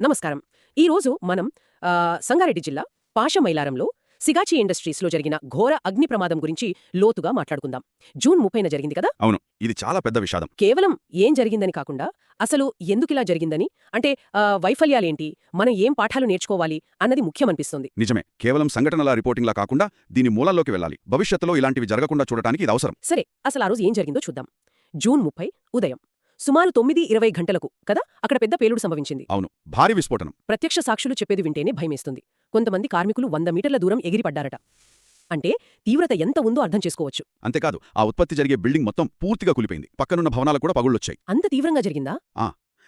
నమస్కారం. ఈరోజు మనం సంగారెడ్డి జిల్లా పాషమైలారంలో సిగాచి ఇండస్ట్రీస్లో జరిగిన ఘోర అగ్ని ప్రమాదం గురించి లోతుగా మాట్లాడుకుందాం. జూన్ ముప్పైన జరిగింది కదా? అవును. ఇది చాలా పెద్ద విషాదం. కేవలం ఏం జరిగిందని కాకుండా అసలు ఎందుకిలా జరిగిందని? అంటే వైఫల్యాలేంటి? మనం ఏం పాఠాలు నేర్చుకోవాలి అన్నది ముఖ్యమనిపిస్తుంది. నిజమే. కేవలం సంఘటనల రిపోర్టింగ్లా కాకుండా దీని మూలాల్లోకి వెళ్ళాలి. భవిష్యత్తులో ఇలాంటివి జరగకుండా చూడటానికి ఇది అవసరం. సరే అసలు ఆ రోజు ఏం జరిగిందో చూద్దాం. జూన్ ముప్పై ఉదయం. సుమారు తొమ్మిది ఇరవై గంటలకు కదా? అక్కడ పెద్ద పేలుడు సంభవించింది. అవును. భారీ విస్ఫోటనం. ప్రత్యక్ష సాక్షులు చెప్పేది వింటేనే భయమేస్తుంది. కొంతమంది కార్మికులు వంద మీటర్ల దూరం ఎగిరిపడ్డారట. అంటే తీవ్రత ఎంత ఉందో అర్థం చేసుకోవచ్చు. అంతేకాదు ఆ ఉత్పత్తి జరిగే బిల్డింగ్ మొత్తం పూర్తిగా కూలిపోయింది. పక్కనున్న భవనాలకు కూడా పగుళ్ళొచ్చాయి. అంత తీవ్రంగా జరిగిందా?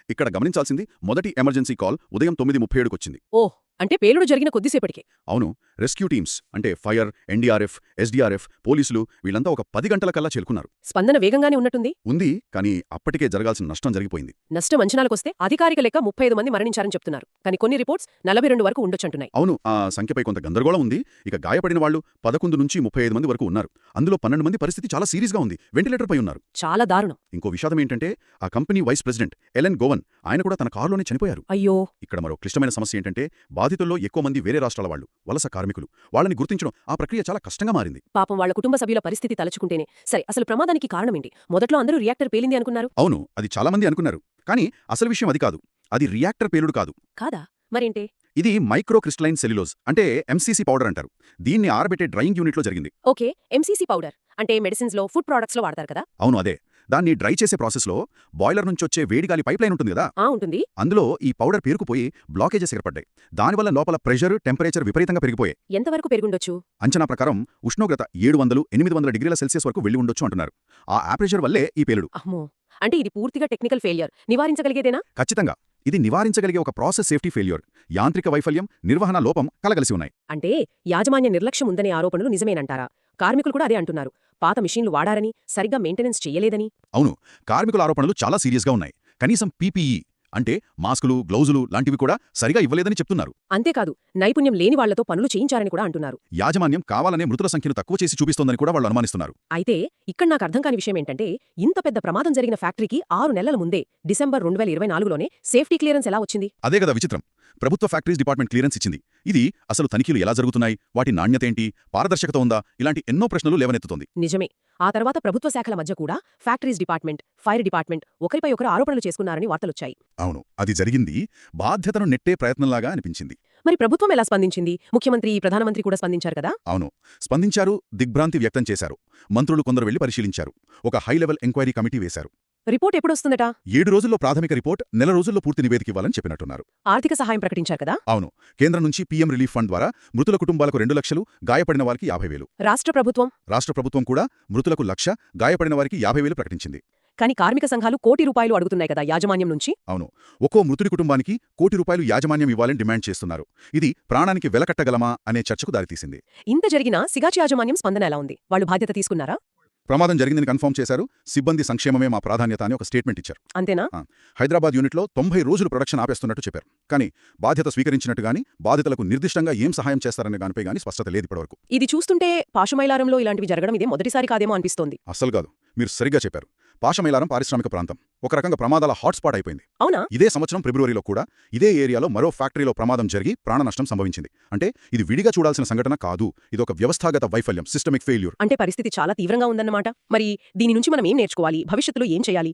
ఇక్కడ గమనించాల్సింది మొదటి ఎమర్జెన్సీ కాల్ ఉదయం తొమ్మిది ముప్పై ఏడుకు వచ్చింది ఓహ్! అంటే పేలుడు జరిగిన కొద్దిసేపటికే. అవును. రెస్క్యూ టీమ్స్ అంటే ఫైర్ ఎన్డీఆర్ఎఫ్ ఎస్డీఆర్ఎఫ్ పోలీసులు వీళ్ళంతా ఒక పది గంటల కల్లా చేరుకున్నారు. స్పందన వేగంగానే ఉన్నట్టుంది? ఉంది కానీ అప్పటికే జరగాల్సిన నష్టం జరిగిపోయింది. నష్టం అంచనాలకొస్తే అధికారిక లెక్క ముప్పై మంది మరణించారని చెప్తున్నారు. కానీ కొన్ని రిపోర్ట్స్ నలభై వరకు ఉండొచ్చంటున్నాయి. అవును ఆ సంఖ్యపై కొంత గందరగోళం ఉంది. ఇక గాయపడిన వాళ్ళు పదకొండు నుంచి ముప్పై ఐదు మంది వరకు ఉన్నారు. అందులో పన్నెండు మంది పరిస్థితి చాలా సీరియస్గా ఉంది. వెంటిలేటర్పై ఉన్నారు. చాలా దారుణం. ఇంకో విషాదం ఏంటంటే ఆ company vice president Ellen Gowan ఆయన కూడా తన కారులోనే చనిపోయారు. అయ్యో! ఇక్కడ మరో క్లిష్టమైన సమస్య ఏంటంటే బాధితుల్లో ఎక్కువ మంది వేరే రాష్ట్రాల వాళ్ళు వలస కార్మికులు. వాళ్ళని గుర్తించడం ఆ ప్రక్రియ చాలా కష్టంగా మారింది. పాపం వాళ్ళ కుటుంబ సభ్యుల పరిస్థితి తలుచుకుంటేనే. సరే అసలు ప్రమాదానికి కారణమేంటి? మొదట్లో అందరూ రియాక్టర్ పేలింది అనుకున్నారు? అవును అది చాలా మంది అనుకున్నారు. కానీ అసలు విషయం అది కాదు. అది రియాక్టర్ పేలుడు కాదు. కాదా? మరేంటే? ఇది మైక్రో క్రిస్టలైన్ సెల్యులోజ్ అంటే ఎంసీసీ పౌడర్ అంటారు. దీన్ని ఆరబెట్టే డ్రైయింగ్ యూనిట్లో జరిగింది. ఓకే ఎంసీసీ పౌడర్ అంటే మెడిసిన్స్లో ఫుడ్ ప్రొడక్ట్స్లో వాడతారు కదా? అవును అదే. దాన్ని డ్రై చేసే ప్రాసెస్లో బాయిలర్ నుంచి వచ్చే వేడిగాలి పైప్లైన్ ఉంటుంది కదా? ఉంటుంది. అందులో ఈ పౌడర్ పేరుకుపోయి బ్లాకేజెస్ ఏర్పడ్డాయి. దానివల్ల లోపల ప్రెషర్ టెంపరేచర్ విపరీతంగా పెరిగిపోయాయి. ఎంతవరకు పెరుగుండొచ్చు? అంచనా ప్రకారం ఉష్ణోగ్రత ఏడు వందలు ఎనిమిది వందల డిగ్రీల సెల్సియస్ వరకు వెళ్ళి ఉండొచ్చు అంటున్నారు. ఆ ఆపరేచర్ వల్లే ఈ పేలుడు. అంటే ఇది పూర్తిగా టెక్నికల్ ఫెయిలియర్. నివారించగలిగేదేనా? ఖచ్చితంగా. ఇది నివారించగలిగే ఒక ప్రాసెస్ సేఫ్టీ ఫెయిల్యూర్. యాంత్రిక వైఫల్యం నిర్వహణ లోపం కలగలిసి ఉన్నాయి. అంటే యాజమాన్య నిర్లక్ష్యం ఉందనే ఆరోపణలు నిజమేనంటారా? కార్మికులు కూడా అదే అంటున్నారు. పాత మిషన్లు వాడారని సరిగ్గా మెయింటెనెన్స్ చెయ్యలేదని అవును కార్మికుల ఆరోపణలు చాలా సీరియస్గా ఉన్నాయి. కనీసం పీపీఈ అంటే మాస్కులు గ్లౌజులు లాంటివి కూడా సరిగా ఇవ్వలేదని చెప్తున్నారు. అంతేకాదు నైపుణ్యం లేని వాళ్ళతో పనులు చేయించారని కూడా అంటున్నారు. యాజమాన్యం కావాలనే మృతుల సంఖ్యను తక్కువ చేసి చూపిస్తోందని కూడా వాళ్ళు అనుమానిస్తున్నారు. అయితే ఇక్కడ నాకు అర్థం కాని విషయం ఏంటంటే ఇంత పెద్ద ప్రమాదం జరిగిన ఫ్యాక్టరీకి ఆరు నెలల ముందే డిసెంబర్ రెండు వేల ఇరవై నాలుగులోనే సేఫ్టీ క్లియరెన్స్ ఎలా వచ్చింది? అదే కదా విచిత్రం. ప్రభుత్వ ఫ్యాక్టరీస్ డిపార్ట్మెంట్ క్లియరెన్స్ ఇచ్చింది. ఇది అసలు తనిఖీలు ఎలా జరుగుతున్నాయి? వాటి నాణ్యత ఏంటి? పారదర్శకత ఉందా? ఇలాంటి ఎన్నో ప్రశ్నలు లేవనెత్తుతోంది. నిజమే. ఆ తర్వాత ప్రభుత్వ శాఖల మధ్య కూడా ఫ్యాక్టరీస్ డిపార్ట్మెంట్ ఫైర్ డిపార్ట్మెంట్ ఒకరిపై ఒకరు ఆరోపణలు చేసుకున్నారని వార్తలొచ్చాయి. అవును అది జరిగింది. బాధ్యతను నెట్టే ప్రయత్నంలాగా అనిపించింది. మరి ప్రభుత్వం ఎలా స్పందించింది? ముఖ్యమంత్రి ప్రధానమంత్రి కూడా స్పందించారు కదా? అవును. స్పందించారు దిగ్భ్రాంతి వ్యక్తం చేశారు. మంత్రులు కొందరు వెళ్ళి పరిశీలించారు. ఒక హై లెవెల్ ఎంక్వైరీ కమిటీ వేశారు. రిపోర్ట్ ఎప్పుడొస్తుందట? ఏడు రోజుల్లో ప్రాథమిక రిపోర్ట్ నెల రోజుల్లో పూర్తి నివేదిక ఇవ్వాలని చెప్పినట్టున్నారు. ఆర్థిక సహాయం ప్రకటించారు కదా? అవును. కేంద్రం నుంచి పీఎం రిలీఫ్ ఫండ్ ద్వారా మృతుల కుటుంబాలకు రెండు లక్షలు గాయపడిన వారికి యాభై వేలు. రాష్ట్ర ప్రభుత్వం? రాష్ట్ర ప్రభుత్వం కూడా మృతులకు లక్ష గాయపడిన వారికి యాభై వేలు ప్రకటించింది. కానీ కార్మిక సంఘాలు కోటి రూపాయలు అడుగుతున్నాయి కదా యాజమాన్యం నుంచి? అవును. ఒక్కో మృతుడి కుటుంబానికి కోటి రూపాయలు యాజమాన్యం ఇవ్వాలని డిమాండ్ చేస్తున్నారు. ఇది ప్రాణానికి వెలకట్టగలమా అనే చర్చకు దారితీసింది. ఇంత జరిగినా సిగాచి యాజమాన్యం స్పందన ఎలా ఉంది? వాళ్ళు బాధ్యత తీసుకున్నారా? ప్రమాదం జరిగిందని కన్ఫర్మ్ చేశారు. సిబ్బంది సంక్షేమమే మా ప్రాధాన్యత అని ఒక స్టేట్మెంట్ ఇచ్చారు. అంతేనా? హైదరాబాద్ యూనిట్లో తొంభై రోజులు ప్రొడక్షన్ ఆపేస్తున్నట్టు చెప్పారు. కానీ బాధ్యత స్వీకరించినట్టు గానీ బాధితులకు నిర్దిష్టంగా ఏం సహాయం చేస్తారనే దానిపై గానీ స్పష్టత లేదు ఇప్పటివరకు. ఇది చూస్తుంటే పాశమైలారంలో ఇలాంటివి జరగడం ఇదే మొదటిసారి కాదేమో అనిపిస్తోంది. అస్సలు కాదు. మీరు సరిగ్గా చెప్పారు. పాషమైలారం పారిశ్రామిక ప్రాంతం. ఒక రకంగా ప్రమాదాల హాట్స్పాట్ అయిపోయింది. అవునా? ఇదే సంవత్సరం ఫిబ్రవరిలో కూడా ఇదే ఏరియాలో మరో ఫ్యాక్టరీలో ప్రమాదం జరిగి ప్రాణ నష్టం సంభవించింది. అంటే ఇది విడిగా చూడాల్సిన సంఘటన కాదు. ఇదొక వ్యవస్థాగత వైఫల్యం సిస్టమిక్ ఫెయిల్యూర్ అంటే పరిస్థితి చాలా తీవ్రంగా ఉందన్నమాట. మరి దీని నుంచి మనం ఏం నేర్చుకోవాలి? భవిష్యత్తులో ఏం చేయాలి?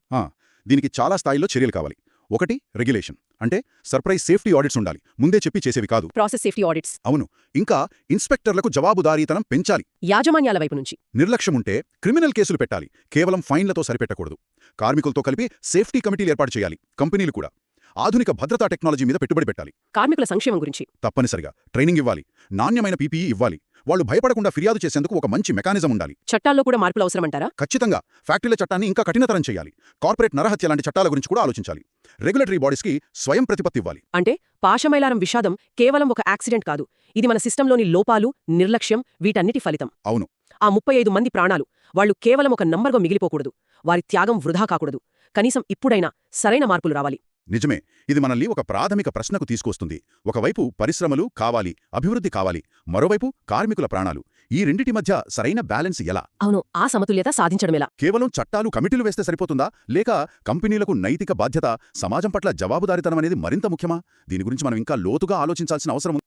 దీనికి చాలా స్థాయిలో చర్యలు కావాలి. ఒకటి రెగ్యులేషన్ అంటే సర్ప్రైజ్ సేఫ్టీ ఆడిట్స్ ఉండాలి. ముందే చెప్పి చేసేవి కాదు. ప్రాసెస్ సేఫ్టీ ఆడిట్స్ అవును. ఇంకా ఇన్స్పెక్టర్లకు జవాబుదారీతనం పెంచాలి. యాజమాన్యాల వైపు నుంచి. నిర్లక్ష్యం ఉంటే క్రిమినల్ కేసులు పెట్టాలి. కేవలం ఫైన్లతో సరిపెట్టకూడదు. కార్మికులతో కలిపి సేఫ్టీ కమిటీలు ఏర్పాటు చేయాలి. కంపెనీలు కూడా. ఆధునిక భద్రతా టెక్నాలజీ మీద పెట్టుబడి పెట్టాలి. కార్మికుల సంక్షేమం గురించి. తప్పనిసరిగా. ట్రైనింగ్ ఇవ్వాలి. నాణ్యమైన పీపీఈ ఇవ్వాలి. వాళ్ళు భయపడకుండా ఫిర్యాదు చేసేందుకు ఒక మంచి మెకానిజం ఉండాలి. చట్టాల్లో కూడా మార్పులు అవసరమంటారా? ఖచ్చితంగా. ఫ్యాక్టరీల చట్టాన్ని ఇంకా కఠినతరం చేయాలి. కార్పొరేట్ నరహత్య లాంటి చట్టాల గురించి కూడా ఆలోచించాలి. రెగ్యులేటరీ బాడీస్కి స్వయం ప్రతిపత్తి ఇవ్వాలి. అంటే పాశమైలారం విషాదం కేవలం ఒక యాక్సిడెంట్ కాదు. ఇది మన సిస్టంలోని లోపాలు నిర్లక్ష్యం వీటన్నిటి ఫలితం. అవును. ఆ ముప్పై ఐదు మంది ప్రాణాలు వాళ్ళు కేవలం ఒక నంబర్గా మిగిలిపోకూడదు. వారి త్యాగం వృధా కాకూడదు. కనీసం ఇప్పుడైనా సరైన మార్పులు రావాలి. నిజమే ఇది మనల్ని ఒక ప్రాథమిక ప్రశ్నకు తీసుకొస్తుంది. ఒకవైపు పరిశ్రమలు కావాలి అభివృద్ధి కావాలి మరోవైపు కార్మికుల ప్రాణాలు. ఈ రెండిటి మధ్య సరైన బ్యాలెన్స్ ఎలా? అవును ఆ సమతుల్యత సాధించడమెలా కేవలం చట్టాలు కమిటీలు వేస్తే సరిపోతుందా? లేక కంపెనీలకు నైతిక బాధ్యత సమాజం పట్ల జవాబుదారితనం అనేది మరింత ముఖ్యమా? దీని గురించి మనం ఇంకా లోతుగా ఆలోచించాల్సిన అవసరం ఉంది